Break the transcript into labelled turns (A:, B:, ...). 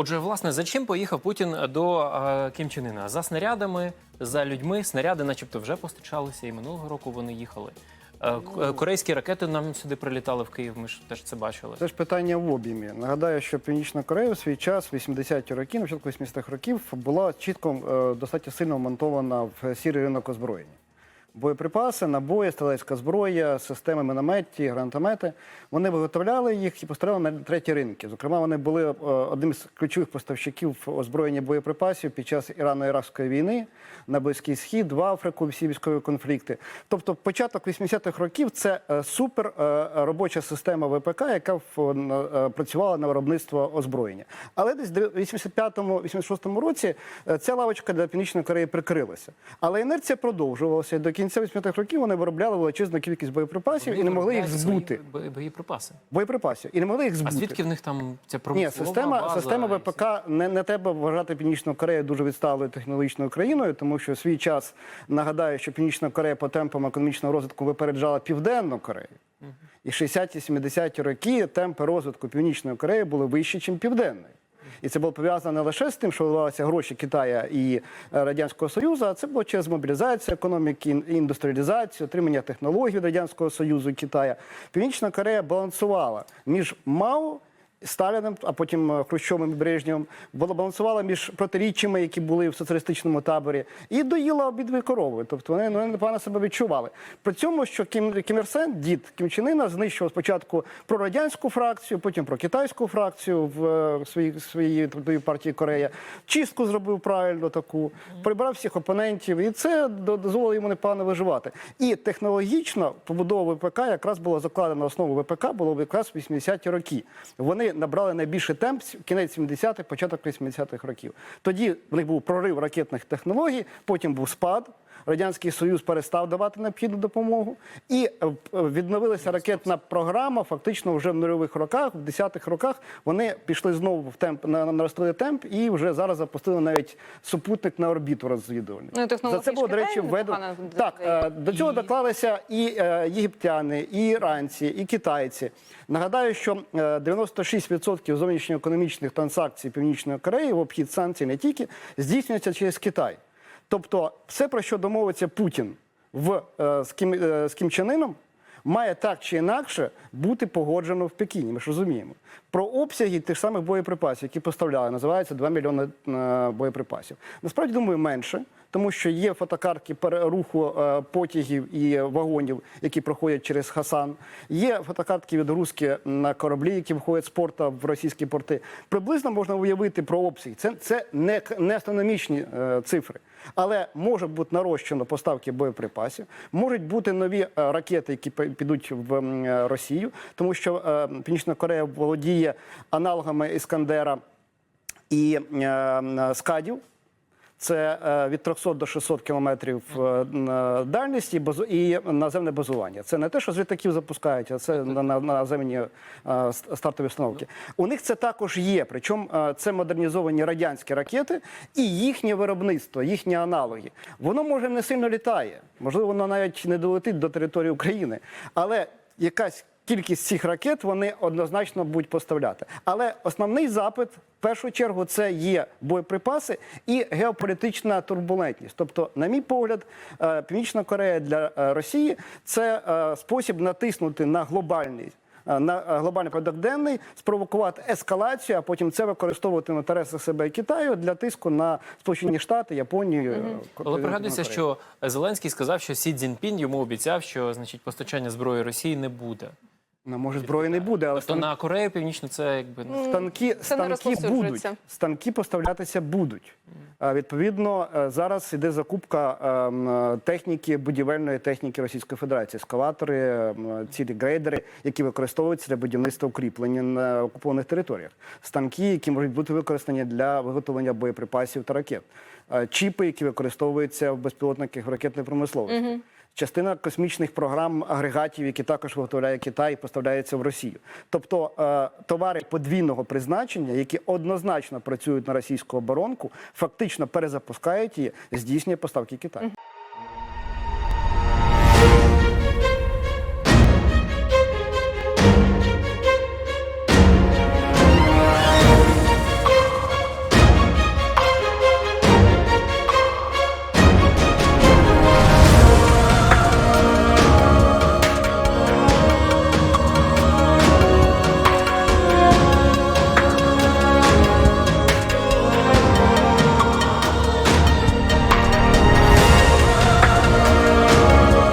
A: Отже, власне, за чим поїхав Путін до е, Кім Чен Ына? За снарядами, за людьми. Снаряди, начебто, вже постачалися, і минулого року вони їхали. Е, е, Корейські ракети нам сюди прилітали в Київ. Ми ж теж це бачили.
B: Це ж питання в обіймі. Нагадаю, що Північна Корея у свій час, в 80-ті роки, на початку 80-х років, була чітко достатньо сильно вмонтована в сірий ринок озброєння. Боєприпаси, набої, стрілецька зброя, системи мінометі, гранатомети. Вони виготовляли їх і поставляли на треті ринки. Зокрема, вони були е, одним з ключових поставщиків озброєння боєприпасів під час Ірано-Іракської війни на Близький Схід, в Африку, всі військові конфлікти. Тобто, початок 80-х років це е, супер е, робоча система ВПК, яка працювала на виробництво озброєння. Але десь в 85-86 році ця лавочка для Північної Кореї прикрилася. Але інерція продовжувалася. До кінця 80-х років вони виробляли величезну кількість боєприпасів і не могли їх збути.
A: бо- Боєприпаси.
B: Боєприпасів і не могли їх
A: А звідки в них там ця
B: Ні, система,
A: база
B: система? ВПК не, не треба вважати Північну Корею дуже відсталою технологічною країною, тому що в свій час нагадаю, що Північна Корея по темпам економічного розвитку випереджала Південну Корею. І 60-70-ті роки темпи розвитку Північної Кореї були вищі, ніж Південної. І це було пов'язано не лише з тим, що вливалися гроші Китая і е, Радянського Союзу, а це було через мобілізацію економіки, ін- індустріалізацію, отримання технологій Радянського Союзу і Китая. Північна Корея балансувала між МАО. Сталіним, а потім е, Хрущовим і Брежнєвим, балансувала між протиріччями, які були в соціалістичному таборі, і доїла обидві корови. Тобто вони ну, непогано себе відчували. При цьому, що Кім, Кім Ір Сен, дід Кім Чен Іна, знищував спочатку прорадянську фракцію, потім про китайську фракцію в е, своїй своїй партії Корея. Чистку зробив правильно таку, прибрав всіх опонентів, і це дозволило йому непогано виживати. І технологічно побудова ВПК якраз була закладена основу ВПК, було якраз в 80-ті роки. Вони набрали найбільший темп кінець 70-х, початок 80-х років. Тоді в них був прорив ракетних технологій, потім був спад. Радянський Союз перестав давати необхідну допомогу, і е, е, відновилася ракетна програма. Фактично, вже в нульових роках, в десятих роках вони пішли знову в темп наростили темп, і вже зараз запустили навіть супутник на орбіту розвідувальний.
C: Ну,
B: За це було до речі, введено так. Е, до цього доклалися і єгиптяни, і іранці, і китайці. Нагадаю, що 96% 66% зовнішньоекономічних транзакцій Північної Кореї в обхід санкцій не тільки здійснюється через Китай. Тобто, все про що домовиться Путін в е, з Кім, е, з Кімчанином, має так чи інакше бути погоджено в Пекіні. Ми ж розуміємо. Про обсяги тих самих боєприпасів, які поставляли, називається 2 мільйони е, боєприпасів. Насправді думаю, менше, тому що є фотокартки переруху е, потягів і вагонів, які проходять через Хасан. Є фотокартки відгрузки на кораблі, які виходять з порта в російські порти. Приблизно можна уявити про обсяги. Це, це не, не астрономічні е, цифри. Але може бути нарощено поставки боєприпасів, можуть бути нові ракети, які підуть в е, Росію, тому що е, Північна Корея володіє аналогами Іскандера і е, скадів. Це е, від 300 до 600 кілометрів е, на дальність і, і наземне базування. Це не те, що з літаків запускають, а це на, на, наземні е, стартові установки. У них це також є. Причому е, це модернізовані радянські ракети і їхнє виробництво, їхні аналоги. Воно може не сильно літає, можливо, воно навіть не долетить до території України, але якась кількість цих ракет вони однозначно будуть поставляти. Але основний запит в першу чергу це є боєприпаси і геополітична турбулентність. Тобто, на мій погляд, е, Північна Корея для е, Росії це е, спосіб натиснути на глобальний. На глобальний порядок денний спровокувати ескалацію, а потім це використовувати в інтересах себе і Китаю для тиску на Сполучені Штати, Японію. е,
A: Але пригадується, що Зеленський сказав, що Сі Цзіньпін йому обіцяв, що значить постачання зброї Росії не буде.
B: Ну, може зброї не буде, але
A: Тобто на Корею Північну це якби ну,
B: станки,
C: Це не
B: станки будуть.
C: розповсюджується.
B: Станки поставлятися будуть. А, Відповідно, е, зараз іде закупка ем, е, техніки, будівельної техніки Російської Федерації, ескалатори, ем, цілі грейдери, які використовуються для будівництва укріплень на окупованих територіях. Станки, які можуть бути використані для виготовлення боєприпасів та ракет. Е, Чіпи, які використовуються в безпілотниках ракетної промисловості. Частина космічних програм агрегатів, які також виготовляє Китай, поставляється в Росію. Тобто е, товари подвійного призначення, які однозначно працюють на російську оборонку, фактично перезапускають її, здійснює поставки Китаю.